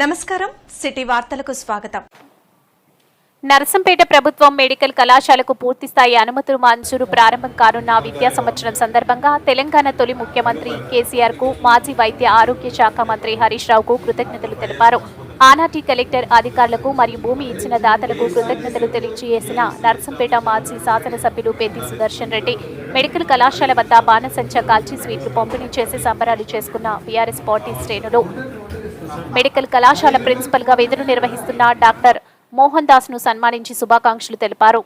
నమస్కారం. సిటీ వార్తలకు స్వాగతం. నరసంపేట ప్రభుత్వం మెడికల్ కళాశాలకు పూర్తిస్థాయి అనుమతులు మంజూరు ప్రారంభం కానున్న విద్యా సంవత్సరం సందర్భంగా తెలంగాణ తొలి ముఖ్యమంత్రి కేసీఆర్కు మాజీ వైద్య ఆరోగ్య శాఖ మంత్రి హరీష్ రావుకు కృతజ్ఞతలు తెలిపారు. ఆనాటి కలెక్టర్ అధికారులకు మరియు భూమి ఇచ్చిన దాతలకు కృతజ్ఞతలు తెలియజేసిన నరసంపేట మాజీ శాసనసభ్యులు పెద్ది సుదర్శన్ రెడ్డి మెడికల్ కళాశాల వద్ద బాణసంచ కాల్చి స్వీట్లు పంపిణీ చేసి సంబరాలు చేసుకున్న బీఆర్ఎస్ పార్టీ శ్రేణులు మెడికల్ కళాశాల ప్రిన్సిపల్గా విధులు నిర్వహిస్తున్న డాక్టర్ మోహన్ దాస్ను సన్మానించి శుభాకాంక్షలు తెలిపారు.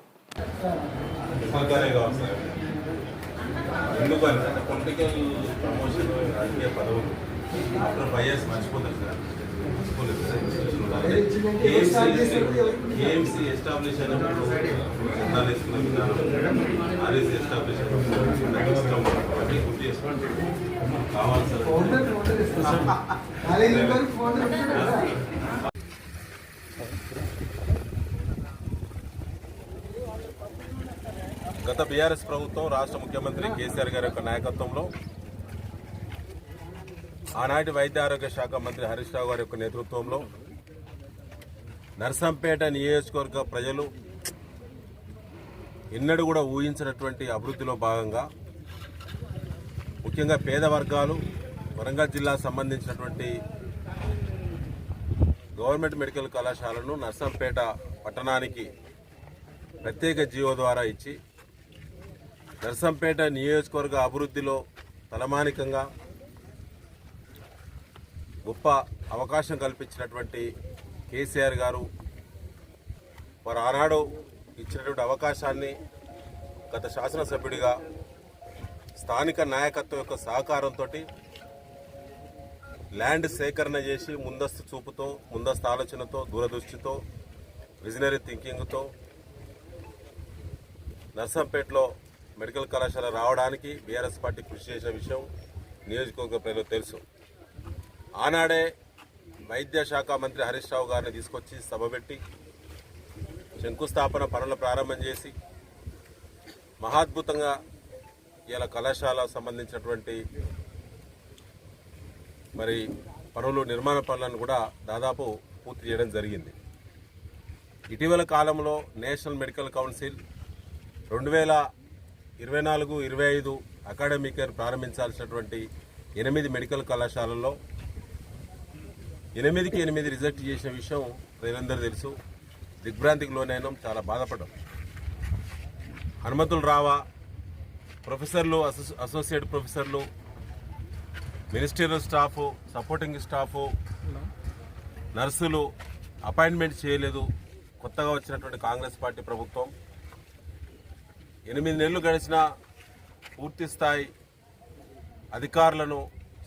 ఎందుకంటే పొలిటికల్ ప్రమోషన్ రాజకీయ పదవులు. ఆఫ్టర్ ఫైవ్ ఇయర్స్ మర్చిపోతారు సార్ మర్చిపోలేదు సార్ ఇన్స్టిట్యూషన్ కేఎంసీ ఎస్టాబ్లిష్ అయినప్పుడు చందాలు వేసుకున్న విధానం ఆర్ఎస్ ఎస్టాబ్లిష్ అయినప్పుడు నాకు ఇష్టం అన్నీ గుర్తు చేసుకోండి కావాలి సార్ గత బీఆర్ఎస్ ప్రభుత్వం రాష్ట్ర ముఖ్యమంత్రి కేసీఆర్ గారి యొక్క నాయకత్వంలో ఆనాటి వైద్య ఆరోగ్య శాఖ మంత్రి హరీష్ రావు గారి యొక్క నేతృత్వంలో నర్సంపేట నియోజకవర్గ ప్రజలు ఎన్నడూ కూడా ఊహించినటువంటి అభివృద్ధిలో భాగంగా ముఖ్యంగా పేద వర్గాలు వరంగల్ జిల్లా సంబంధించినటువంటి గవర్నమెంట్ మెడికల్ కళాశాలను నర్సంపేట పట్టణానికి ప్రత్యేక జీవో ద్వారా ఇచ్చి నర్సంపేట నియోజకవర్గ అభివృద్ధిలో తలమానికంగా గొప్ప అవకాశం కల్పించినటువంటి కేసీఆర్ గారు వారు ఆనాడు ఇచ్చినటువంటి అవకాశాన్ని గత శాసనసభ్యుడిగా స్థానిక నాయకత్వం యొక్క సహకారంతో ల్యాండ్ సేకరణ చేసి ముందస్తు చూపుతో ముందస్తు ఆలోచనతో దూరదృష్టితో విజనరీ థింకింగ్తో నర్సంపేటలో మెడికల్ కళాశాల రావడానికి బీఆర్ఎస్ పార్టీ కృషి చేసిన విషయం నియోజకవర్గ ప్రజలకు తెలుసు. ఆనాడే వైద్య శాఖ మంత్రి హరీష్ రావు గారిని తీసుకొచ్చి సభ పెట్టి శంకుస్థాపన పనులు ప్రారంభం చేసి మహాద్భుతంగా ఇలా కళాశాల సంబంధించినటువంటి మరి పనులు నిర్మాణ పనులను కూడా దాదాపు పూర్తి చేయడం జరిగింది. ఇటీవల కాలంలో నేషనల్ మెడికల్ కౌన్సిల్ రెండు వేల ఇరవై నాలుగు ఇరవై ఐదు అకాడమిక్ ఇయర్ ప్రారంభించాల్సినటువంటి ఎనిమిది మెడికల్ కళాశాలల్లో ఎనిమిదికి ఎనిమిది రిజెక్ట్ చేసిన విషయం ప్రజలందరూ తెలుసు. దిగ్భ్రాంతికి లోనైనాం చాలా బాధపడ్డాం. అనుమతులు రావా ప్రొఫెసర్లు అసోసియేట్ ప్రొఫెసర్లు మినిస్టీరియల్ స్టాఫ్ సపోర్టింగ్ స్టాఫ్ నర్సులు అపాయింట్మెంట్ చేయలేదు. కొత్తగా వచ్చినటువంటి కాంగ్రెస్ పార్టీ ప్రభుత్వం. ఎనిమిది నెలలు గడిచిన పూర్తి స్థాయి అధికారులను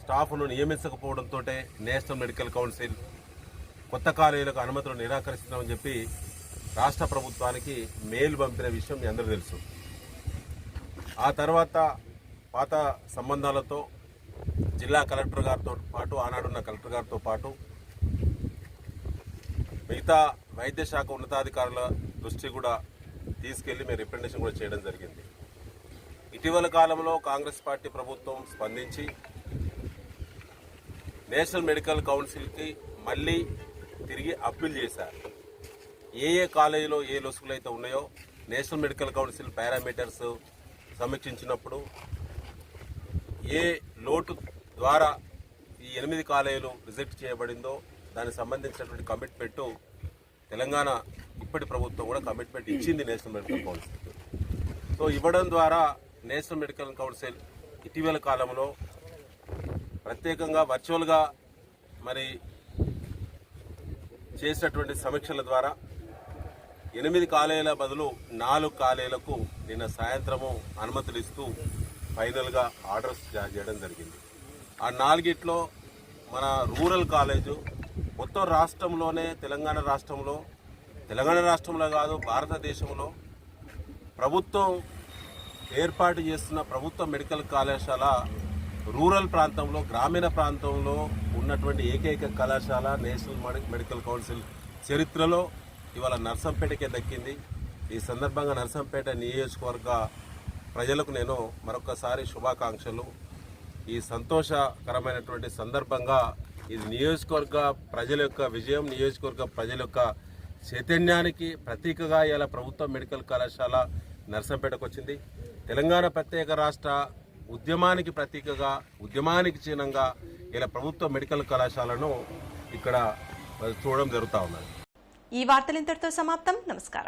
స్టాఫ్ను నియమించకపోవడంతో నేషనల్ మెడికల్ కౌన్సిల్ కొత్త కాలేజీలకు అనుమతులు నిరాకరిస్తున్నామని చెప్పి రాష్ట్ర ప్రభుత్వానికి మెయిల్ పంపిన విషయం మీ అందరూ తెలుసు. ఆ తర్వాత పాత సంబంధాలతో జిల్లా కలెక్టర్ గారితో పాటు ఆనాడున్న కలెక్టర్ గారితో పాటు మిగతా వైద్య శాఖ ఉన్నతాధికారుల దృష్టి కూడా తీసుకెళ్ళి మేము రిప్రజెంటేషన్ కూడా చేయడం జరిగింది. ఇటీవల కాలంలో కాంగ్రెస్ పార్టీ ప్రభుత్వం స్పందించి నేషనల్ మెడికల్ కౌన్సిల్కి మళ్ళీ తిరిగి అప్పీల్ చేశారు. ఏ ఏ కాలేజీలో ఏ లొసుగులు అయితే ఉన్నాయో నేషనల్ మెడికల్ కౌన్సిల్ పారామీటర్స్ సమీక్షించినప్పుడు ఏ లోటు ద్వారా ఈ ఎనిమిది కాలేజీలు రిజెక్ట్ చేయబడిందో దానికి సంబంధించినటువంటి కమిట్మెంట్ తెలంగాణ ఇప్పటి ప్రభుత్వం కూడా కమిట్మెంట్ ఇచ్చింది నేషనల్ మెడికల్ కౌన్సిల్ సో ఇవ్వడం ద్వారా నేషనల్ మెడికల్ కౌన్సిల్ ఇటీవల కాలంలో ప్రత్యేకంగా వర్చువల్గా మరి చేసినటువంటి సమీక్షల ద్వారా ఎనిమిది కాలేజీల బదులు నాలుగు కాలేజీలకు నిన్న సాయంత్రము అనుమతులు ఇస్తూ ఫైనల్గా ఆర్డర్స్ జారీ చేయడం జరిగింది. ఆ నాలుగిట్లో మన రూరల్ కాలేజు మొత్తం రాష్ట్రంలోనే తెలంగాణ రాష్ట్రంలో తెలంగాణ రాష్ట్రంలో కాదు భారతదేశంలో ప్రభుత్వం ఏర్పాటు చేస్తున్న ప్రభుత్వ మెడికల్ కళాశాల రూరల్ ప్రాంతంలో గ్రామీణ ప్రాంతంలో ఉన్నటువంటి ఏకైక కళాశాల నేషనల్ మెడికల్ కౌన్సిల్ చరిత్రలో ఇవాళ నర్సంపేటకే దక్కింది ఈ సందర్భంగా నర్సంపేట నియోజకవర్గ ప్రజలకు నేను మరొకసారి శుభాకాంక్షలు. ఈ సంతోషకరమైనటువంటి సందర్భంగా ఇది నియోజకవర్గ ప్రజల యొక్క విజయం నియోజకవర్గ ప్రజల యొక్క చైతన్యానికి ప్రతీకగా ఇలా ప్రభుత్వ మెడికల్ కళాశాల నర్సంపేటకు వచ్చింది. తెలంగాణ ప్రత్యేక రాష్ట్ర ఉద్యమానికి ప్రతీకగా ఉద్యమానికి చిహ్నంగా ఇలా ప్రభుత్వ మెడికల్ కళాశాలను ఇక్కడ చూడడం జరుగుతూ ఉన్నది. ఈ వార్తలు ఇంతటితో సమాప్తం. నమస్కారం.